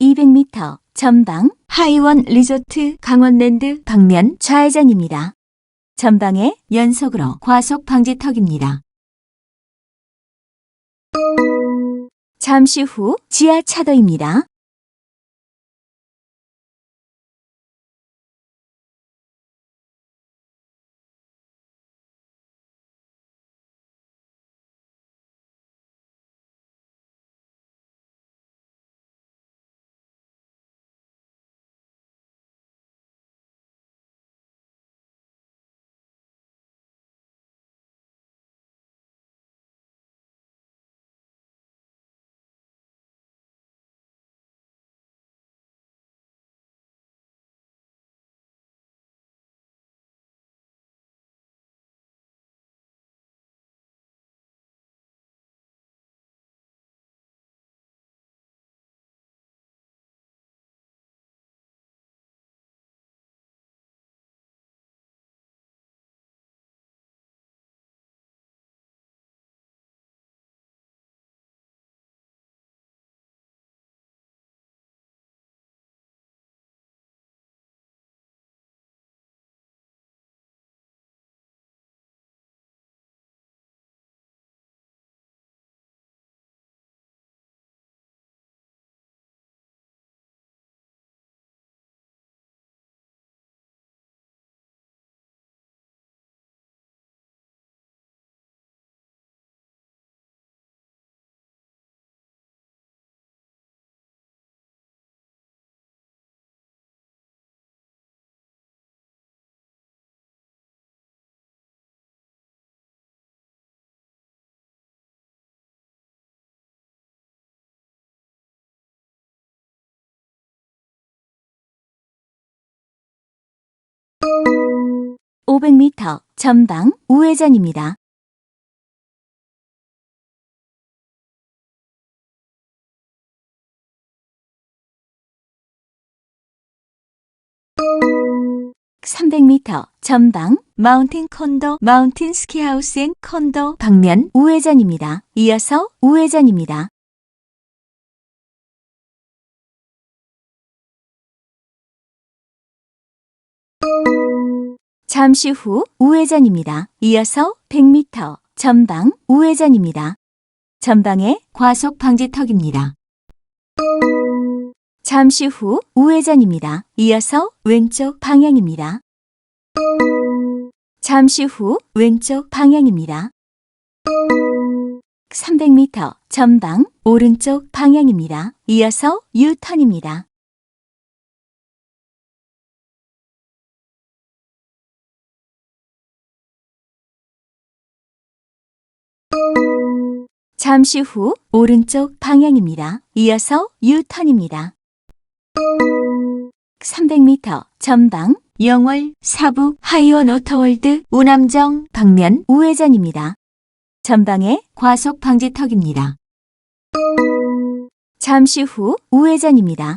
200m 전방 하이원 리조트 강원랜드 방면 좌회전입니다. 전방에 연속으로 과속 방지턱입니다. 잠시 후 지하 차도입니다. (500m) 전방 우회전입니다. (300m) 전방 마운틴 컨도 마운틴 스키하우스 앤 컨도 방면 우회전입니다. 이어서 우회전입니다. 잠시 후 우회전입니다. 이어서 100m 전방 우회전입니다. 전방에 과속 방지턱입니다. 잠시 후 우회전입니다. 이어서 왼쪽 방향입니다. 잠시 후 왼쪽 방향입니다. 300m 전방 오른쪽 방향입니다. 이어서 유턴입니다. 잠시 후 오른쪽 방향입니다. 이어서 유턴입니다. 300m 전방 영월 사부 하이원 오터월드 우남정 방면 우회전입니다. 전방에 과속 방지턱입니다. 잠시 후 우회전입니다.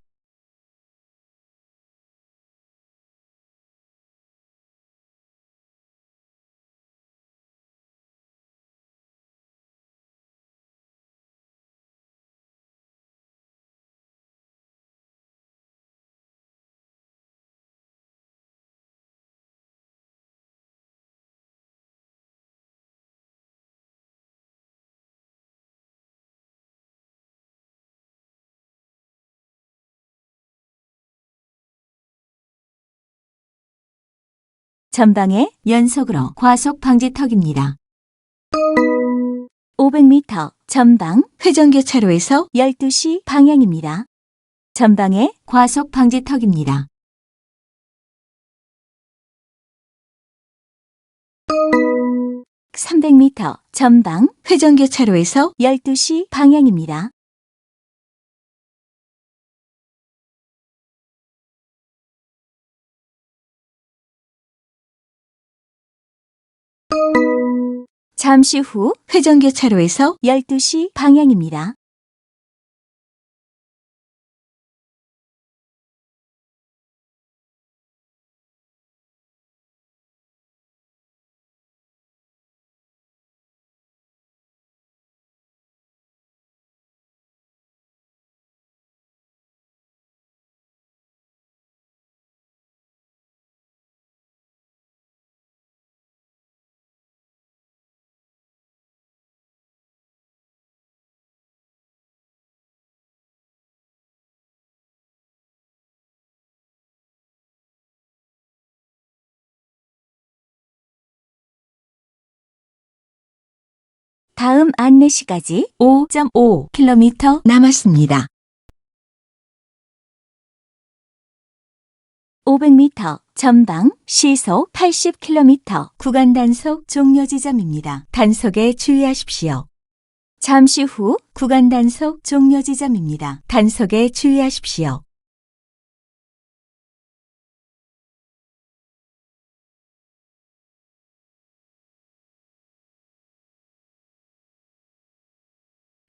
전방에 연속으로 과속 방지턱입니다. 500m 전방 회전교차로에서 12시 방향입니다. 전방에 과속 방지턱입니다. 300m 전방 회전교차로에서 12시 방향입니다. 잠시 후 회전교차로에서 12시 방향입니다. 다음 안내시까지 5.5km 남았습니다. 500m 전방 시속 80km 구간 단속 종료 지점입니다. 단속에 주의하십시오. 잠시 후 구간 단속 종료 지점입니다. 단속에 주의하십시오.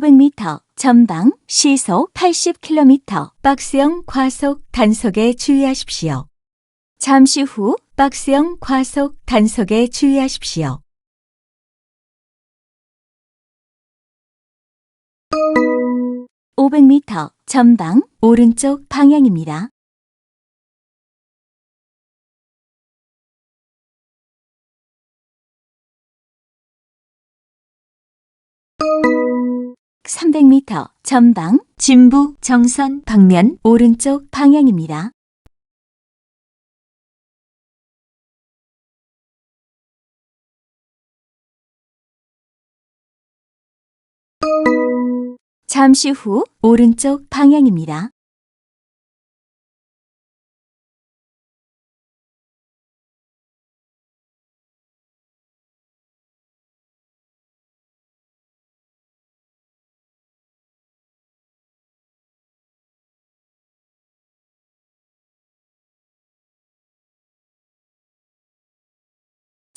(500m) 전방 시속 (80km) 박스형 과속 단속에 주의하십시오. 잠시 후 박스형 과속 단속에 주의하십시오. (500m) 전방 오른쪽 방향입니다. (300m) 전방 진부 정선 방면 오른쪽 방향입니다. 잠시 후 오른쪽 방향입니다.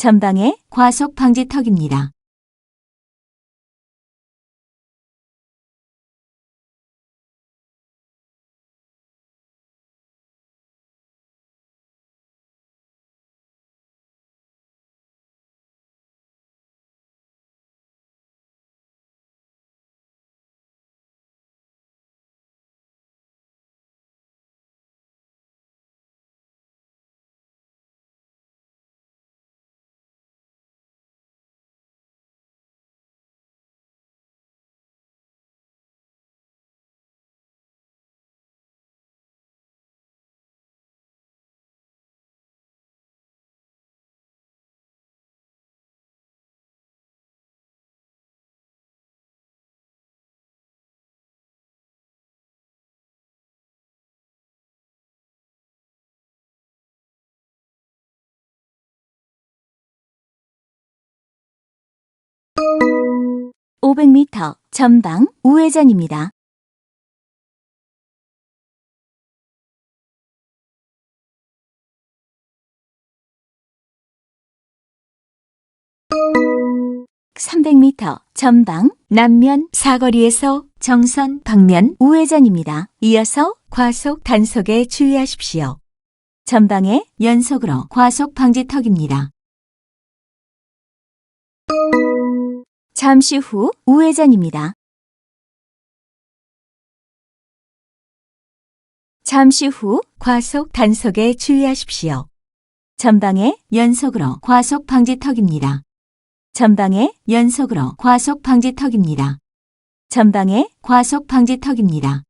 전방에 과속 방지턱입니다. (500m) 전방 우회전입니다. (300m) 전방 남면 사거리에서 정선 방면 우회전입니다. 이어서 과속 단속에 주의하십시오. 전방에 연속으로 과속 방지턱입니다. 잠시 후 우회전입니다. 잠시 후 과속 단속에 주의하십시오. 전방에 연속으로 과속 방지턱입니다. 전방에 연속으로 과속 방지턱입니다. 전방에 과속 방지턱입니다.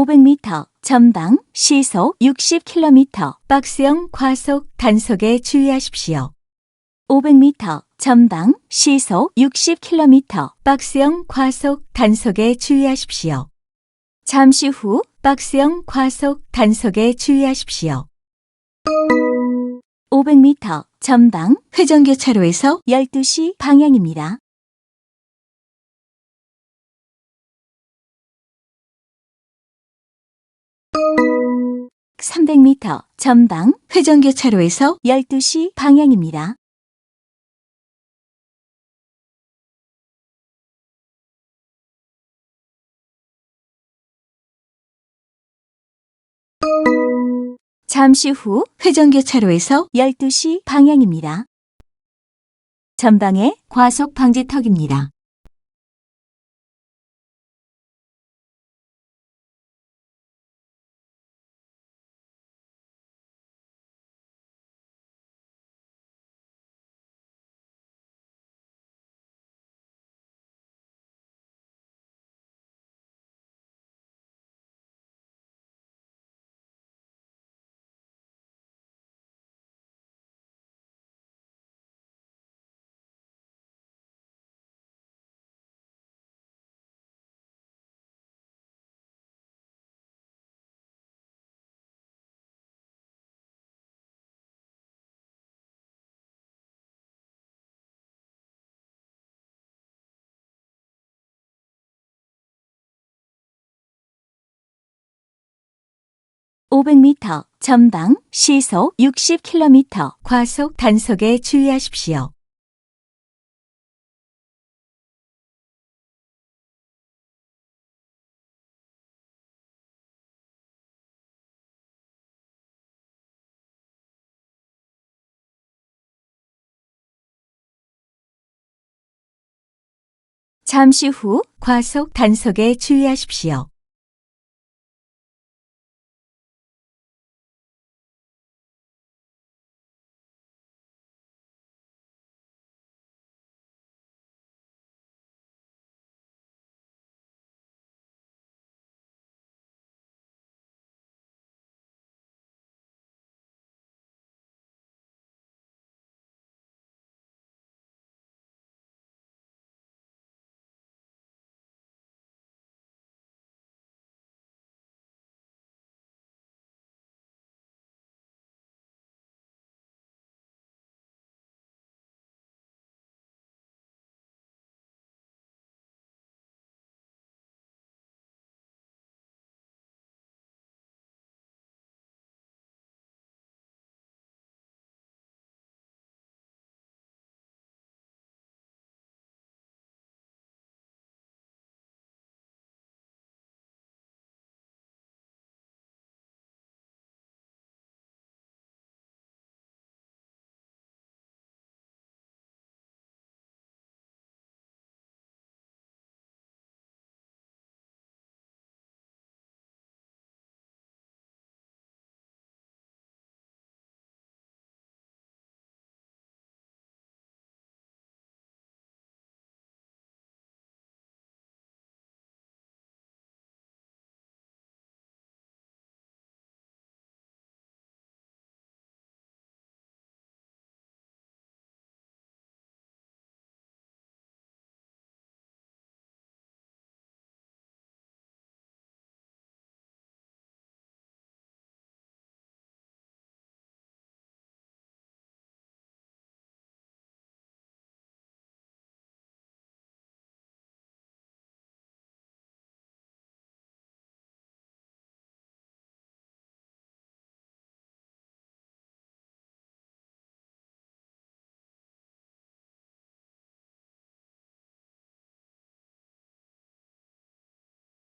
(500m) 전방 시속 (60km) 박스형 과속 단속에 주의하십시오. (500m) 전방 시속 (60km) 박스형 과속 단속에 주의하십시오. 잠시 후 박스형 과속 단속에 주의하십시오. 500m 전방 회전교 차로에서 12시 방향입니다. 300m 전방 회전교차로에서 12시 방향입니다. 잠시 후 회전교차로에서 12시 방향입니다. 전방에 과속 방지턱입니다. (500m) 전방 시속 (60km) 과속 단속에 주의하십시오. 잠시 후 과속 단속에 주의하십시오.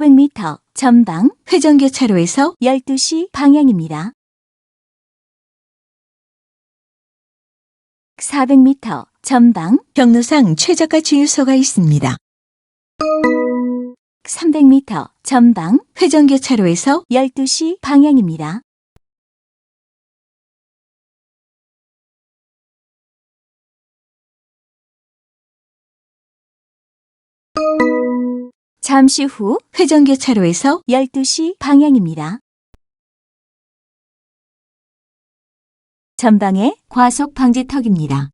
500m 전방 회전교차로에서 12시 방향입니다. 400m 전방 경로상 최저가 주유소가 있습니다. 300m 전방 회전교차로에서 12시 방향입니다. 잠시 후 회전교차로에서 12시 방향입니다. 전방에 과속 방지턱입니다.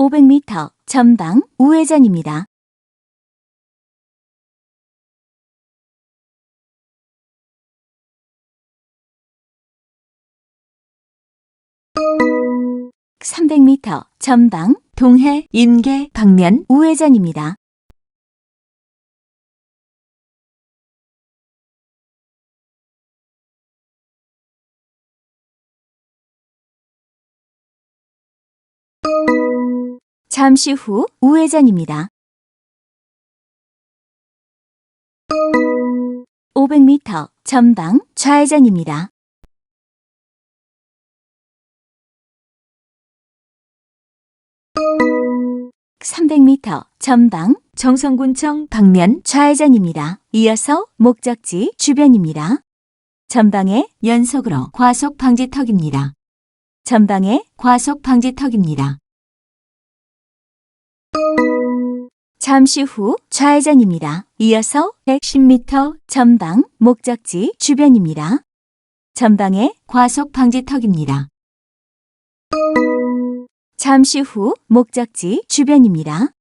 (500m) 전방 우회전입니다. (300m) 전방 동해 임계 방면 우회전입니다. 잠시 후 우회전입니다. 500m 전방 좌회전입니다. (300m) 전방 정성군청 방면 좌회전입니다. 이어서 목적지 주변입니다. 전방에 연속으로 과속 방지턱입니다. 전방에 과속 방지턱입니다. 잠시 후 좌회전입니다. 이어서 110m 전방 목적지 주변입니다. 전방에 과속 방지턱입니다. 잠시 후 목적지 주변입니다.